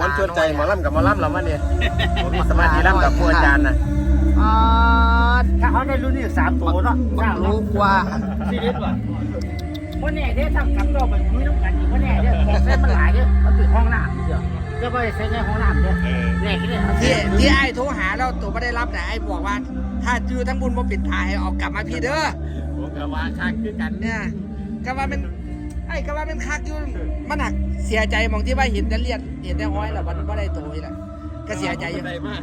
มันชวนใจหมอลำกับหมอลำเรามาเนี่ยผมมีสมาธิลำกับครูอาจารย์นะอ่าถ้าเขาได้รุ่นนี้สามตัวเนาะรู้กว่าซีรีส์ว่ะวันนี้เด้ทำกับตัวแบบไม่ต้องการอีกวันนี้เด้ของเส้นมันหลายเด้อมันติดห้องน้ำเดี๋ยวเดี๋ยวไปเส้นในห้องน้ำเด้อเนี่ยที่ที่ที่ไอ้โทรหาแล้วตัวไม่ได้รับแต่ไอ้บอกว่า ถ้าจือทั้งบุญมาปิดท้ายให้เอากลับมาพี่เด้อ ผมกับว่าข้างคือกันเนี่ย ก็ว่าเป็น อ้ก็ว่าเป็นคักอยู่มันหนักเสียใจมองที่ว่าเห็นแต่เลียดเห็นแต่ห้อยแล้วมันไม่ได้โตนี่แหละก็เสียใจอยู่ ใจมาก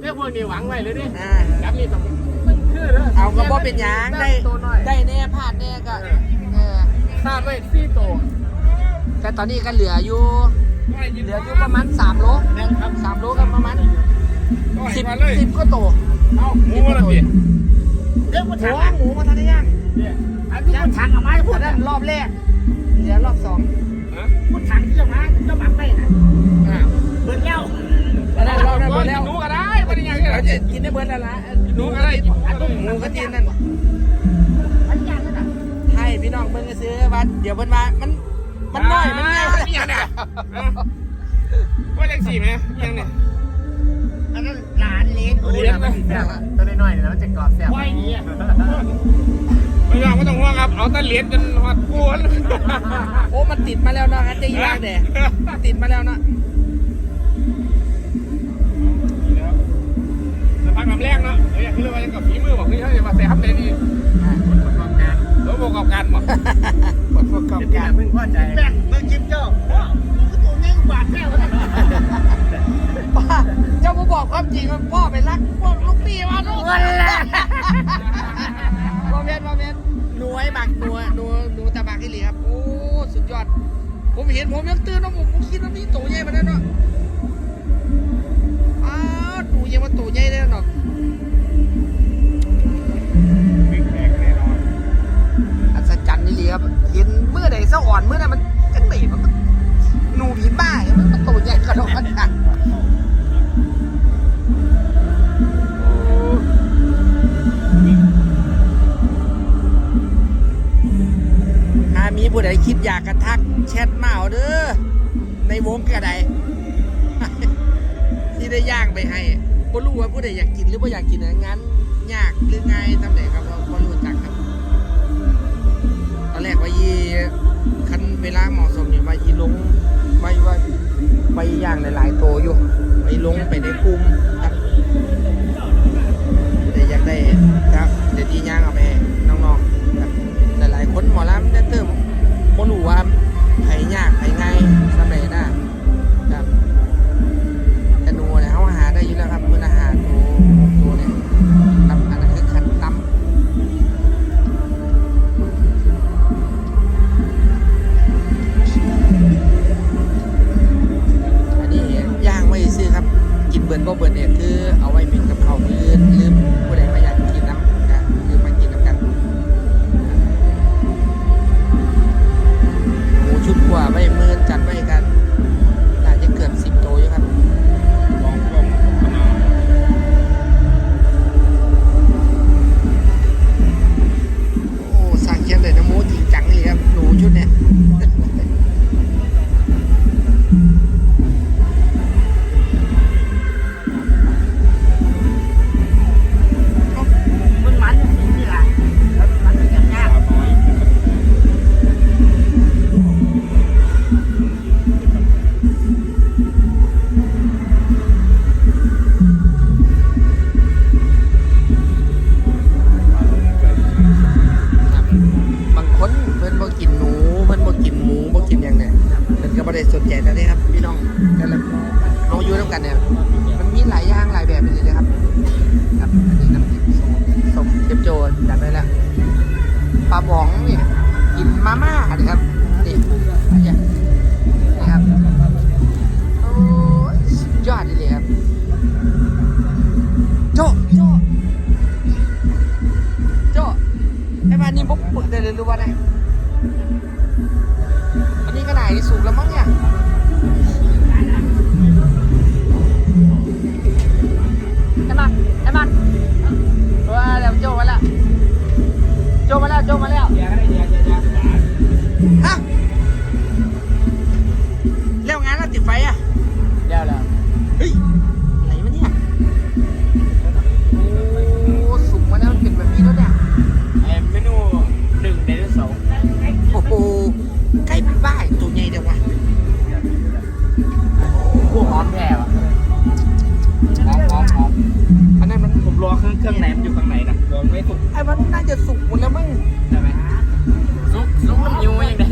เรื่องพวกนี้หวังไว้เลยดิอ่า ครับนี่ต้องมันคือเด้เอาก็บ่เป็นหยังได้ตัวน้อยได้แน่พลาดแน่ก็เออพลาดไว้สี่ตัวแต่ตอนนี้ก็เหลืออยู่ เหลืออยู่ประมาณ3โลครับสามโลก็ประมาณสิบสิบก็โต เอาหมูมาแล้วพี่เรื่องมันหมูถังหมูมาทันได้ยัง อันนี้มันถังเอาไม้พูอัดนนะนั้นรอบแรกเหลือรอบสองพูดถังที่จะมาจะหมักไปนะอ่าเบิร์ดแล้วอันนั้นรอบแรกเบิดแล้วหนูก็ได้ไม่ได้ยังไงเราจะกินได้เบิร์ดแล้วละหนูก็ได้หนูก็ได้หมูก็จีนนั่นมันยากนั่นน่ะให้พี่น้องเบิ่งก็ซื้อว่าเดี๋ยวเพิ่นว่ามันมันน้อยมันง่ายมีอย่างเนี่ยว่ายังสี่ไหมยังเนี่ย อันนั้นหลานเลนตัวนี้มันแซ่บตัวน้อยๆแล้วจะกรอบแซ่บไว้เนี่ยไม่ต้องไม่ต้องห่วงครับ เอาตะเหรียญจนหอดปูนโอ้มันติดมาแล้วเนาะฮันจะยีรางแดดติดมาแล้วเนาะจะพักน้ำแรงเนาะเฮ้ยคือว่ายังกับฝีมือบอกเฮ้ยเขาจะมาใส่ฮับเลยนี่ประกอบการแล้วประกอบการบอกผลประกอบการเพิ่งพอใจ แม่งเมื่อคลิปเจ้าว้าวมึงก็ตัวนี้บาดแก้วนะ หน่วยบักหนัวหนัวหนูตะบักที่เหลีครับ โอ้สุดยอด ผมเห็นผมยังตื่นนะผมผมคิดว่ามีตัวใหญ่มาแล้วเนาะอ้าวหนูยังมาตัวใหญ่ได้เนาะบิ๊กแบกแน่นอนอัศจรรย์นี่เลยครับเห็นเมื่อใดเสะอ่อนเมื่อนั้นมันจังไหนมันก็หนูผีบ้าอย่างมันมันตัวใหญ่กระโดดขน ผู้ใดคิดอยากกระทักแชทมาเอาเด้อในวงกระไดที่ได้ย่างไปให้บ่รู้ว่าผู้ใดอยากกินหรือว่าอยากกินอะงั้นยากหรือไงตำไหนครับเราบ่รู้จักครับ ตอนแรกว่ายีคันเวลาเหมาะสมเนี่ยว่ายีลงไว้ว่าไปย่างหลายๆโตวอยู่ไปลงไปในกลุ่มครับแต่อยากได้ครับเดี๋ยวที่ย่างเอาไป จะสุกหมดแล้วมั้งใช่ไหมซุกซุกน้ำยูยังไง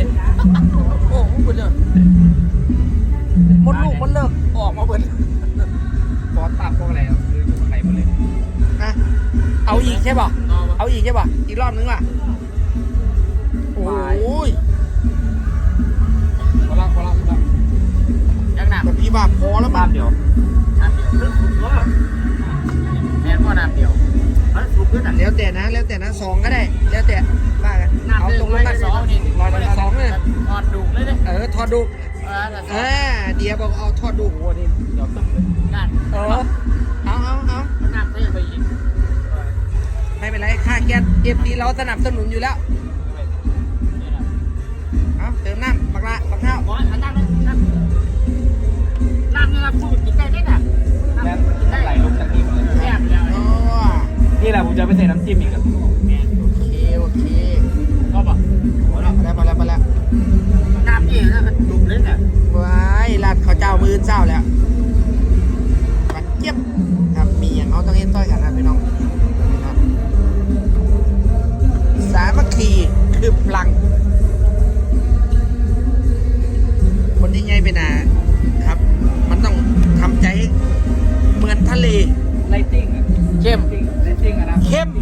โอ้โหคุณเลยมดลูกมันเลิกออกมาเบิดบอสตับพวกอะไรคืออยู่ข้างในหมดเลยนะเอาอีกใช่ป่ะเอาอีกใช่ป่ะอีกรอบนึงว่ะโอ้ยพอละพอละพอละยังหนักแต่พี่ว่าพอแล้วมั้น้ำเดียวน้ำเดียวเรื่องสุกว่าแม่นว่าน้ำเดียว มันสุกขึ้นอะแล้วแต่นะ แล้วแต่นะสองก็ได้ แล้วแต่ว่ากันเอาตรงลงมาสองนี่ลอยมาสองเลยทอดดุเลยเนี่ยเออทอดดุกเออแต่สเอองอเดียบอกเอาทอดดุกโอ้นี่เดี๋ยวตึ้งเลยนั่นเออเอาเอาเอามันน้ำเต้ไปอีกไม่เป็นไรค่าแก๊สเอฟซีเราสนับสนุนอยู่แล้วเอาเติมน้ำ ไปใส่น้ำจิ้มอีกครับแม่โอเค โอเคก็บอกมาแล้วมาแล้วมาแล้วน้ำนี่ถ้าเป็นดุเลยเนี่ยว้ายร้านข้าวเจ้ามืออนเศร้าแล้วปัดเจี๊ยบครับมีอย่างเขาต้องเห็นต้อยกันนะพี่น้องครับสามัคคีคือพลัง คนที่ใหญ่ไปนาครับ มันต้องทำใจให้เหมือนทะเลไลติ้งอะเข้ม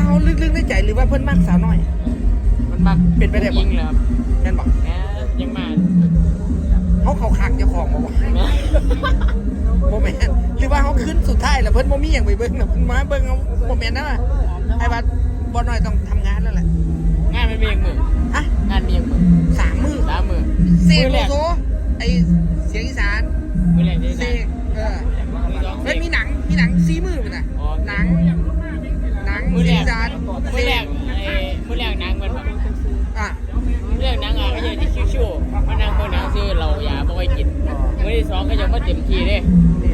ว่าเขาลึกๆในใจหรือว่าเพิ่นมากสาวน้อย มันมักเป็นไปได้บ่ ยิงเลยครับแม่นบอกแหมยังมาเขาเขาขังเจ้าของมาว่าแหมโมเมนหรือว่าเขาขึ้นสุดท้ายแล้วเพิ่นโมมี่อย่างไปเบิ้งแล้วเพิ่นมาเบิ้งเอาโมเมนต์นะไอ้บัดบอลน้อยต้องทำงานแล้วแหละงานไม่มีอย่างมืออะงานมีอย่างมือสามมือสามมือเสกมือโลแรกโซไอเสียงอี ที่สองก็ยังไม่เต็มที่เด้นี่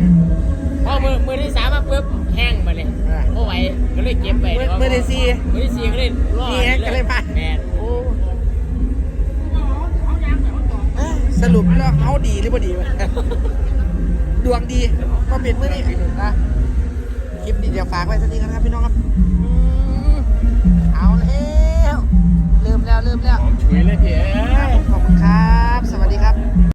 พอมือมือที่สามมาปุ๊บแห้งมาเลยอะโอ้ไหวก็เลยเก็บไปมือมือที่สี่มือที่สี่ก็เลยรอดนี่ไงก็เลยมาแมนโอ้เอ้ยสรุปแล้วเขาดีหรือบ่ดีวะดวงดีก็เป็นเมื่อนี้นะคลิปนี้เดี๋ยวฝากไว้สักทีครับพี่น้องครับอืมเอาแล้วเริ่มแล้วเริ่มแล้วฉุยเลยพี่เอ้ย